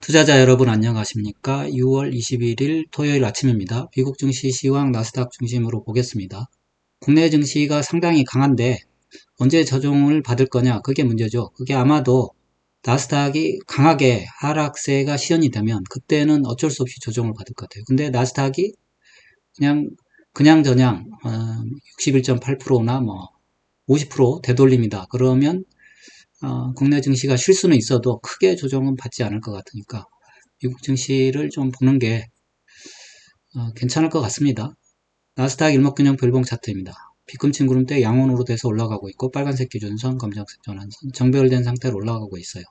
투자자 여러분 안녕하십니까? 6월 21일 토요일 아침입니다. 미국 증시 시황 나스닥 중심으로 보겠습니다. 국내 증시가 상당히 강한데 언제 저종을 받을 거냐 그게 문제죠. 그게 아마도 나스닥이 강하게 하락세가 시연이 되면 그때는 어쩔 수 없이 조정을 받을 것 같아요. 근데 나스닥이 그냥 그냥 저냥 61.8%나 뭐 50% 되돌립니다. 그러면 어, 국내 증시가 쉴 수는 있어도 크게 조정은 받지 않을 것 같으니까 미국 증시를 좀 보는 게 어, 괜찮을 것 같습니다. 나스닥 일목균형 별봉 차트입니다. 비꿈친 구름대 양원으로 돼서 올라가고 있고 빨간색 기준선, 검정색 전환선, 정별된 상태로 올라가고 있어요.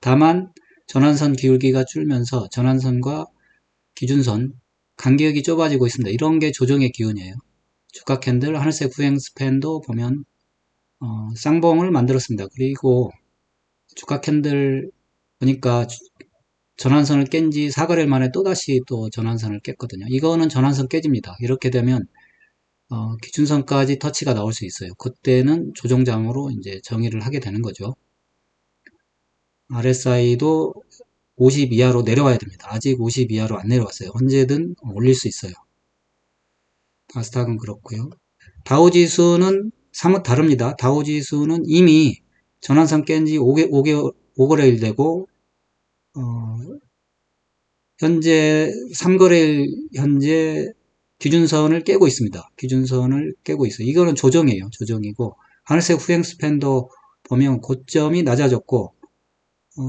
다만 전환선 기울기가 줄면서 전환선과 기준선 간격이 좁아지고 있습니다. 이런 게 조정의 기운이에요. 주가 캔들 하늘색 후행 스팬도 보면 어, 쌍봉을 만들었습니다. 그리고 주가 캔들 보니까 전환선을 깬 지 4거래일 만에 또다시 또 전환선을 깼거든요. 이거는 전환선 깨집니다. 이렇게 되면 어, 기준선까지 터치가 나올 수 있어요. 그때는 조정장으로 이제 정의를 하게 되는 거죠. RSI도 50 이하로 내려와야 됩니다. 아직 50 이하로 안 내려왔어요. 언제든 올릴 수 있어요. 나스닥은 그렇고요. 다우지수는 사뭇 다릅니다. 다우지수는 이미 전환선 깬 지 5개, 5개, 5거래일 되고 어, 현재 3거래일 현재 기준선을 깨고 있습니다. 기준선을 깨고 있어요. 이거는 조정이에요. 조정이고 하늘색 후행 스팬도 보면 고점이 낮아졌고 어,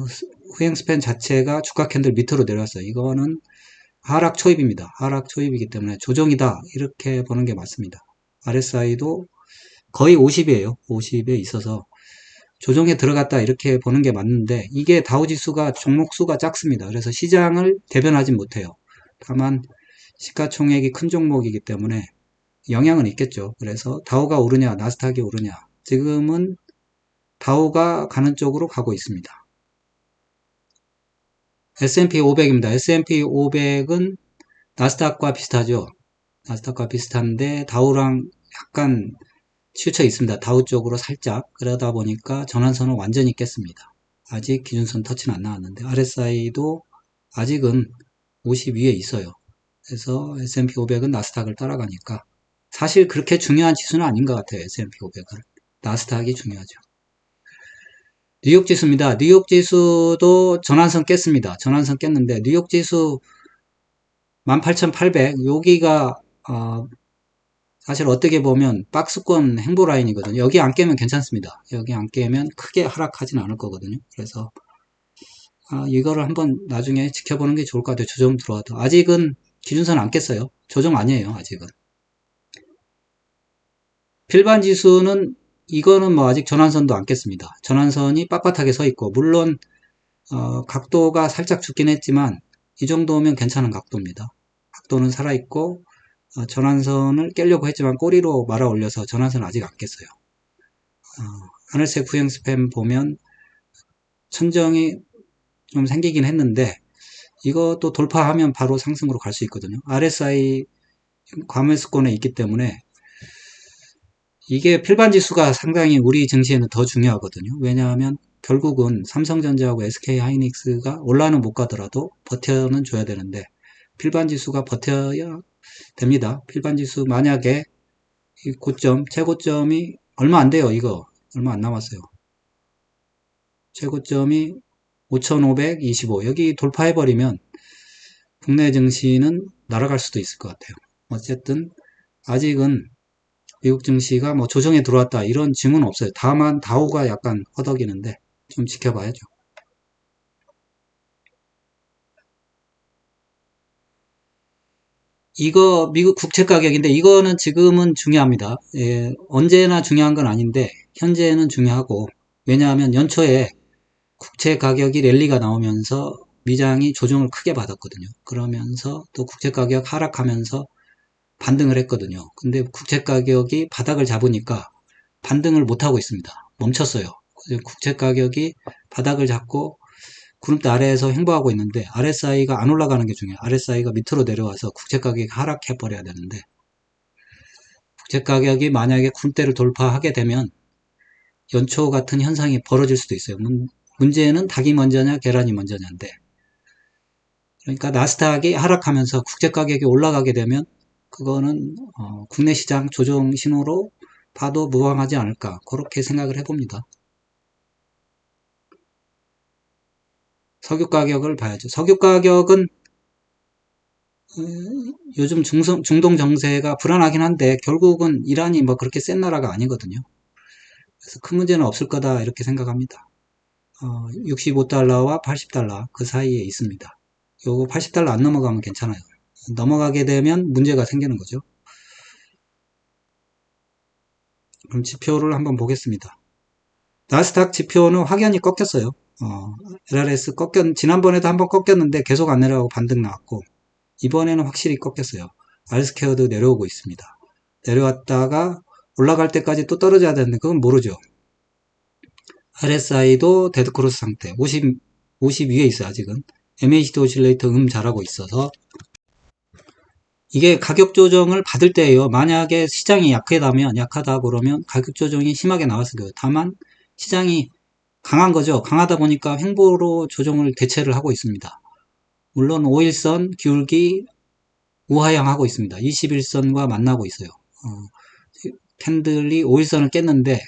후행 스팬 자체가 주가 캔들 밑으로 내려왔어요. 이거는 하락 초입입니다. 하락 초입이기 때문에 조정이다. 이렇게 보는 게 맞습니다. RSI도 거의 50이에요. 50에 있어서 조정에 들어갔다 이렇게 보는 게 맞는데 이게 다우지수가 종목수가 작습니다. 그래서 시장을 대변하지 못해요. 다만 시가총액이 큰 종목이기 때문에 영향은 있겠죠. 그래서 다우가 오르냐 나스닥이 오르냐 지금은 다우가 가는 쪽으로 가고 있습니다. S&P 500입니다. S&P 500은 나스닥과 비슷하죠. 나스닥과 비슷한데 다우랑 약간 치우쳐 있습니다. 다우 쪽으로 살짝 그러다 보니까 전환선을 완전히 깼습니다. 아직 기준선 터치는 안 나왔는데 RSI도 아직은 50 위에 있어요. 그래서 S&P 500은 나스닥을 따라가니까 사실 그렇게 중요한 지수는 아닌 것 같아요. S&P 500은 나스닥이 중요하죠. 뉴욕 지수입니다. 뉴욕 지수도 전환선 깼습니다. 전환선 깼는데 뉴욕 지수 18,800 여기가 어, 사실 어떻게 보면 박스권 행보 라인이거든요. 여기 안 깨면 괜찮습니다. 여기 안 깨면 크게 하락하진 않을 거거든요. 그래서 아, 이거를 한번 나중에 지켜보는 게 좋을 것 같아요. 조정 들어와도. 아직은 기준선 안 깼어요. 조정 아니에요. 아직은. 필반 지수는 이거는 뭐 아직 전환선도 안 깼습니다. 전환선이 빳빳하게 서 있고 물론 어, 각도가 살짝 죽긴 했지만 이 정도면 괜찮은 각도입니다. 각도는 살아있고 어, 전환선을 깨려고 했지만 꼬리로 말아 올려서 전환선 아직 안 깼어요. 어, 하늘색 후행 스팸 보면 천정이 좀 생기긴 했는데 이것도 돌파하면 바로 상승으로 갈 수 있거든요. RSI 과매수권에 있기 때문에 이게 필반 지수가 상당히 우리 증시에는 더 중요하거든요. 왜냐하면 결국은 삼성전자하고 SK 하이닉스가 올라는 못 가더라도 버텨는 줘야 되는데 필반 지수가 버텨야 됩니다. 필반지수 만약에 이 고점, 최고점이 얼마 안 돼요. 이거 얼마 안 남았어요. 최고점이 5525 여기 돌파해버리면 국내 증시는 날아갈 수도 있을 것 같아요. 어쨌든 아직은 미국 증시가 뭐 조정에 들어왔다 이런 징후는 없어요. 다만 다우가 약간 허덕이는데 좀 지켜봐야죠. 이거 미국 국채 가격인데 이거는 지금은 중요합니다. 예, 언제나 중요한 건 아닌데 현재는 중요하고 왜냐하면 연초에 국채 가격이 랠리가 나오면서 미장이 조정을 크게 받았거든요. 그러면서 또 국채 가격 하락하면서 반등을 했거든요. 근데 국채 가격이 바닥을 잡으니까 반등을 못하고 있습니다. 멈췄어요. 국채 가격이 바닥을 잡고 구름대 아래에서 행보하고 있는데 RSI가 안 올라가는 게 중요해요. RSI가 밑으로 내려와서 국채 가격이 하락해 버려야 되는데 국채 가격이 만약에 구름대를 돌파하게 되면 연초 같은 현상이 벌어질 수도 있어요. 문, 문제는 닭이 먼저냐 계란이 먼저냐인데 그러니까 나스닥이 하락하면서 국제 가격이 올라가게 되면 그거는 어, 국내 시장 조정 신호로 봐도 무방하지 않을까 그렇게 생각을 해봅니다. 석유 가격을 봐야죠. 석유 가격은 음, 요즘 중성, 중동 정세가 불안하긴 한데 결국은 이란이 뭐 그렇게 센 나라가 아니거든요. 그래서 큰 문제는 없을 거다 이렇게 생각합니다. 어, 65달러와 80달러 그 사이에 있습니다. 요거 80달러 안 넘어가면 괜찮아요. 넘어가게 되면 문제가 생기는 거죠. 그럼 지표를 한번 보겠습니다. 나스닥 지표는 확연히 꺾였어요. 어, LRS 꺾였, 지난번에도 한번 꺾였는데 계속 안 내려가고 반등 나왔고, 이번에는 확실히 꺾였어요. 알스케어도 내려오고 있습니다. 내려왔다가 올라갈 때까지 또 떨어져야 되는데 그건 모르죠. RSI도 데드크로스 상태 50, 50 위에 있어요 아직은 MACD 오실레이터 음 잘하고 있어서 이게 가격 조정을 받을 때예요 만약에 시장이 약하다면 약하다 그러면 가격 조정이 심하게 나왔을 거예요 다만 시장이 강한 거죠 강하다 보니까 횡보로 조정을 대체를 하고 있습니다 물론 5일선 기울기 우하향 하고 있습니다 21선과 만나고 있어요 어, 캔들이 5일선을 깼는데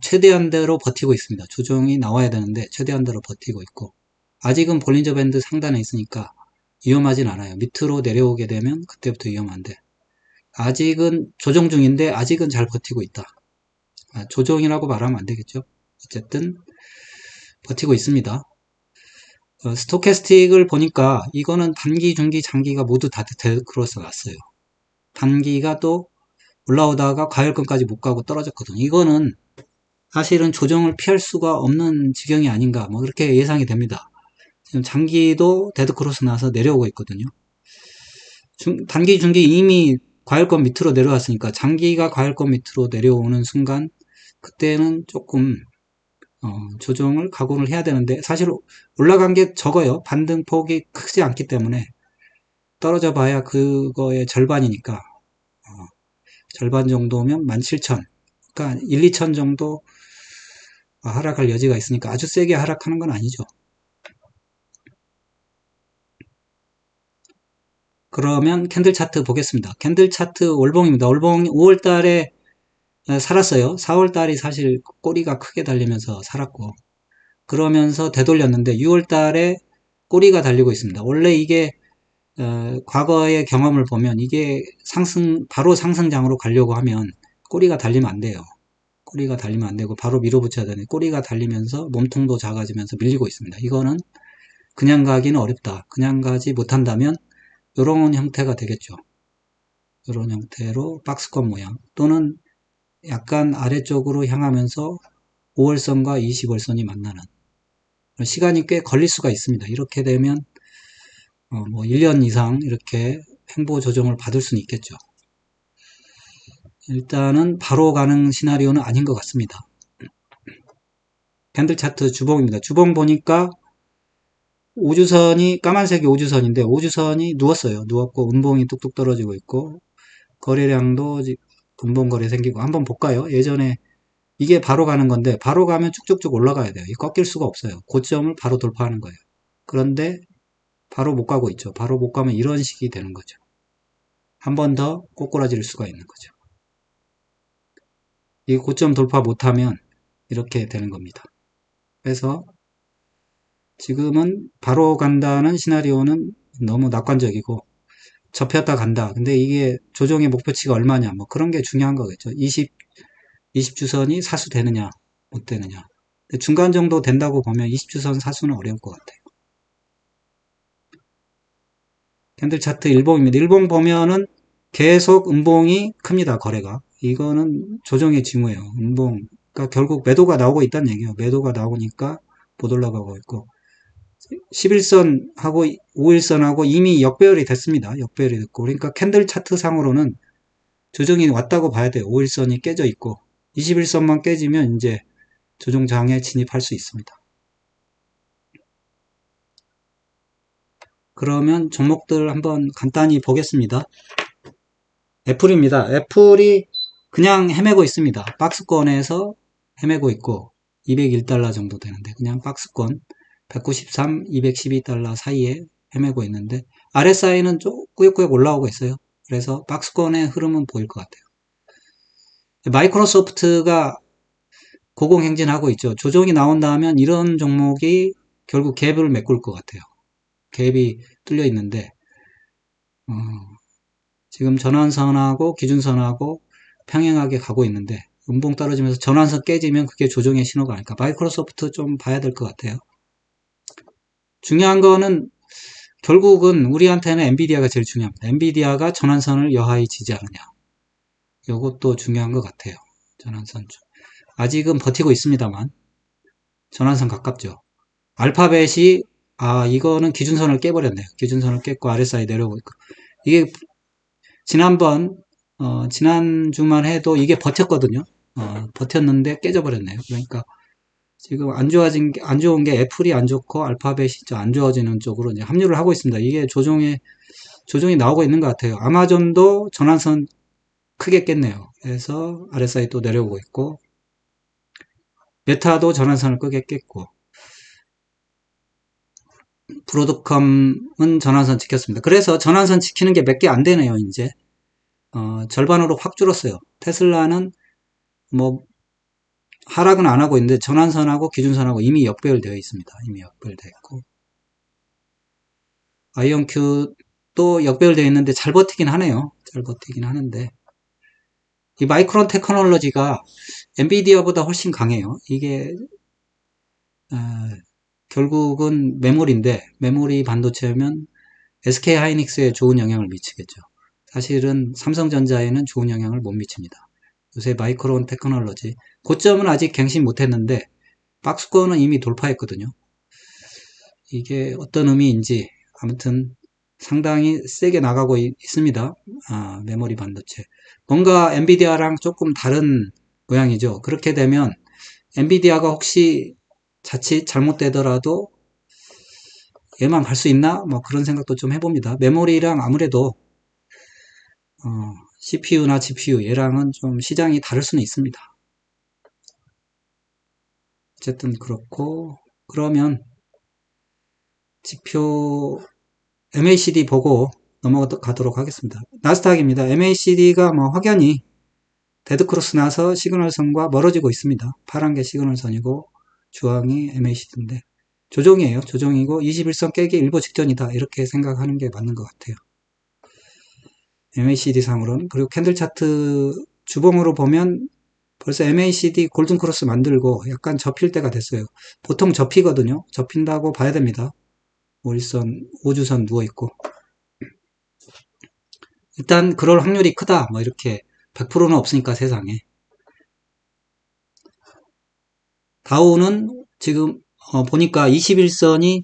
최대한대로 버티고 있습니다. 조정이 나와야 되는데 최대한대로 버티고 있고 아직은 볼린저 밴드 상단에 있으니까 위험하진 않아요. 밑으로 내려오게 되면 그때부터 위험한데 아직은 조정 중인데 아직은 잘 버티고 있다. 아, 조정이라고 말하면 안 되겠죠. 어쨌든 버티고 있습니다. 어, 스토캐스틱을 보니까 이거는 단기, 중기, 장기가 모두 다 데크로스 났어요. 단기가 또 올라오다가 과열권까지 못 가고 떨어졌거든요. 이거는 사실은 조정을 피할 수가 없는 지경이 아닌가 뭐 그렇게 예상이 됩니다. 지금 장기도 데드크로스 나서 내려오고 있거든요. 중, 단기, 중기 이미 과열권 밑으로 내려왔으니까 장기가 과열권 밑으로 내려오는 순간 그때는 조금 어, 조정을 각오를 해야 되는데 사실 올라간 게 적어요. 반등 폭이 크지 않기 때문에 떨어져 봐야 그거의 절반이니까 어, 절반 정도면 17,000 그러니까 1, 2천 정도 하락할 여지가 있으니까 아주 세게 하락하는 건 아니죠. 그러면 캔들 차트 보겠습니다. 캔들 차트 월봉입니다. 월봉 5월 달에 어, 살았어요. 4월 달이 사실 꼬리가 크게 달리면서 살았고 그러면서 되돌렸는데 6월 달에 꼬리가 달리고 있습니다. 원래 이게 어, 과거의 경험을 보면 이게 상승 바로 상승장으로 가려고 하면 꼬리가 달리면 안 돼요. 꼬리가 달리면 안 되고 바로 밀어붙여야 되는 꼬리가 달리면서 몸통도 작아지면서 밀리고 있습니다. 이거는 그냥 가기는 어렵다. 그냥 가지 못한다면 이런 형태가 되겠죠. 이런 형태로 박스권 모양 또는 약간 아래쪽으로 향하면서 5월선과 20월선이 만나는 시간이 꽤 걸릴 수가 있습니다. 이렇게 되면 어 뭐 1년 이상 이렇게 횡보 조정을 받을 수는 있겠죠. 일단은 바로 가는 시나리오는 아닌 것 같습니다. 캔들 차트 주봉입니다. 주봉 보니까 우주선이 까만색이 우주선인데 우주선이 누웠어요. 누웠고 음봉이 뚝뚝 떨어지고 있고 거래량도 음봉 거래 생기고 한번 볼까요? 예전에 이게 바로 가는 건데 바로 가면 쭉쭉쭉 올라가야 돼요. 이 꺾일 수가 없어요. 고점을 바로 돌파하는 거예요. 그런데 바로 못 가고 있죠. 바로 못 가면 이런 식이 되는 거죠. 한 번 더 꼬꾸라질 수가 있는 거죠. 이 고점 돌파 못하면 이렇게 되는 겁니다. 그래서 지금은 바로 간다는 시나리오는 너무 낙관적이고 접혔다 간다. 근데 이게 조정의 목표치가 얼마냐 뭐 그런 게 중요한 거겠죠. 20, 20주선이 사수 되느냐 못 되느냐. 중간 정도 된다고 보면 20주선 사수는 어려울 것 같아요. 캔들 차트 일봉입니다. 일봉 보면은 계속 음봉이 큽니다. 거래가. 이거는 조정의 징후예요. 음봉. 그러니까 결국 매도가 나오고 있다는 얘기예요. 매도가 나오니까 못 올라가고 있고 11선하고 5일선하고 이미 역배열이 됐습니다. 역배열이 됐고 그러니까 캔들 차트 상으로는 조정이 왔다고 봐야 돼요. 5일선이 깨져 있고 21선만 깨지면 이제 조정장에 진입할 수 있습니다. 그러면 종목들 한번 간단히 보겠습니다. 애플입니다. 애플이 그냥 헤매고 있습니다. 박스권에서 헤매고 있고 201달러 정도 되는데 그냥 박스권 193, 212달러 사이에 헤매고 있는데 RSI는 좀 꾸역꾸역 올라오고 있어요. 그래서 박스권의 흐름은 보일 것 같아요. 마이크로소프트가 고공행진하고 있죠. 조정이 나온다 하면 이런 종목이 결국 갭을 메꿀 것 같아요. 갭이 뚫려 있는데 어, 지금 전환선하고 기준선하고 평행하게 가고 있는데 음봉 떨어지면서 전환선 깨지면 그게 조정의 신호가 아닐까. 마이크로소프트 좀 봐야 될 것 같아요. 중요한 거는 결국은 우리한테는 엔비디아가 제일 중요합니다. 엔비디아가 전환선을 여하히 지지하느냐. 이것도 중요한 것 같아요. 전환선 중. 아직은 버티고 있습니다만 전환선 가깝죠. 알파벳이 아 이거는 기준선을 깨버렸네요. 기준선을 깼고 RSI 내려오고 있고 이게 지난번 어, 지난 주만 해도 이게 버텼거든요. 어, 버텼는데 깨져버렸네요. 그러니까 지금 안 좋아진 게, 안 좋은 게 애플이 안 좋고 알파벳이 안 좋아지는 쪽으로 이제 합류를 하고 있습니다. 이게 조정에 조정이 나오고 있는 것 같아요. 아마존도 전환선 크게 깼네요. 그래서 RSI 또 내려오고 있고 메타도 전환선을 크게 깼고 브로드컴은 전환선 지켰습니다. 그래서 전환선 지키는 게 몇 개 안 되네요, 이제. 어, 절반으로 확 줄었어요. 테슬라는 뭐 하락은 안 하고 있는데 전환선하고 기준선하고 이미 역배열되어 있습니다. 이미 역배열되어 있고 아이언큐도 역배열되어 있는데 잘 버티긴 하네요. 잘 버티긴 하는데 이 마이크론 테크놀로지가 엔비디아보다 훨씬 강해요. 이게 어, 결국은 메모리인데 메모리 반도체면 SK 하이닉스에 좋은 영향을 미치겠죠. 사실은 삼성전자에는 좋은 영향을 못 미칩니다. 요새 마이크론 테크놀로지 고점은 아직 갱신 못했는데 박스권은 이미 돌파했거든요. 이게 어떤 의미인지 아무튼 상당히 세게 나가고 있, 습니다 아, 메모리 반도체. 뭔가 엔비디아랑 조금 다른 모양이죠. 그렇게 되면 엔비디아가 혹시 자칫 잘못되더라도 얘만 갈 수 있나? 뭐 그런 생각도 좀 해봅니다. 메모리랑 아무래도 어, CPU나 GPU 얘랑은 좀 시장이 다를 수는 있습니다. 어쨌든 그렇고 그러면 지표 MACD 보고 넘어가도록 하겠습니다. 나스닥입니다. MACD가 뭐 확연히 데드크로스 나서 시그널선과 멀어지고 있습니다. 파란 게 시그널선이고 주황이 MACD인데 조정이에요. 조정이고 21선 깨기 일보 직전이다. 이렇게 생각하는 게 맞는 것 같아요. MACD 상으로는 그리고 캔들 차트 주봉으로 보면 벌써 MACD 골든 크로스 만들고 약간 접힐 때가 됐어요. 보통 접히거든요. 접힌다고 봐야 됩니다. 5일선, 5주선 누워있고. 일단 그럴 확률이 크다. 뭐 이렇게 100%는 없으니까 세상에. 다우는 지금 어, 보니까 21선이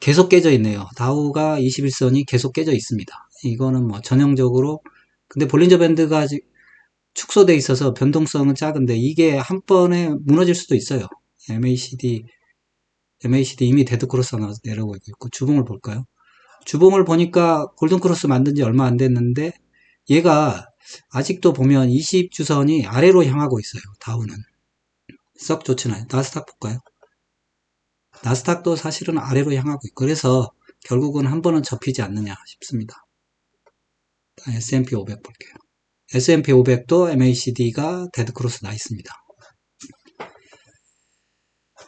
계속 깨져 있네요. 다우가 21선이 계속 깨져 있습니다. 이거는 뭐 전형적으로 근데 볼린저 밴드가 축소돼 있어서 변동성은 작은데 이게 한 번에 무너질 수도 있어요. MACD MACD 이미 데드 크로스 하나 내려오고 있고 주봉을 볼까요? 주봉을 보니까 골든 크로스 만든 지 얼마 안 됐는데 얘가 아직도 보면 20 주선이 아래로 향하고 있어요. 다우는 썩 좋진 않아요. 나스닥 볼까요? 나스닥도 사실은 아래로 향하고 있고 그래서 결국은 한 번은 접히지 않느냐 싶습니다. S&P 500 볼게요. S&P 500도 MACD가 데드크로스 나 있습니다.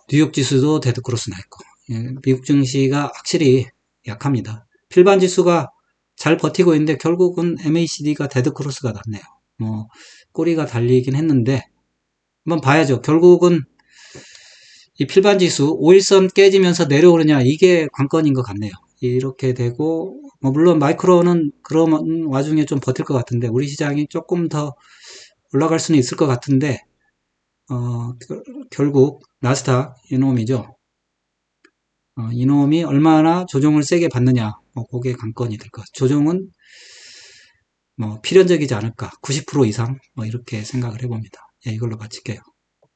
뉴욕 지수도 데드크로스 나 있고 예, 미국 증시가 확실히 약합니다. 필반 지수가 잘 버티고 있는데 결국은 MACD가 데드크로스가 났네요. 뭐 꼬리가 달리긴 했는데 한번 봐야죠. 결국은 이 필반 지수 5일선 깨지면서 내려오느냐 이게 관건인 것 같네요. 이렇게 되고 뭐 물론 마이크로는 그런 와중에 좀 버틸 것 같은데 우리 시장이 조금 더 올라갈 수는 있을 것 같은데 어, 결국 나스닥 이놈이죠. 어, 이놈이 얼마나 조정을 세게 받느냐 뭐 그게 관건이 될 것. 조정은 뭐 필연적이지 않을까 90% 이상 뭐 이렇게 생각을 해봅니다. 예, 이걸로 마칠게요.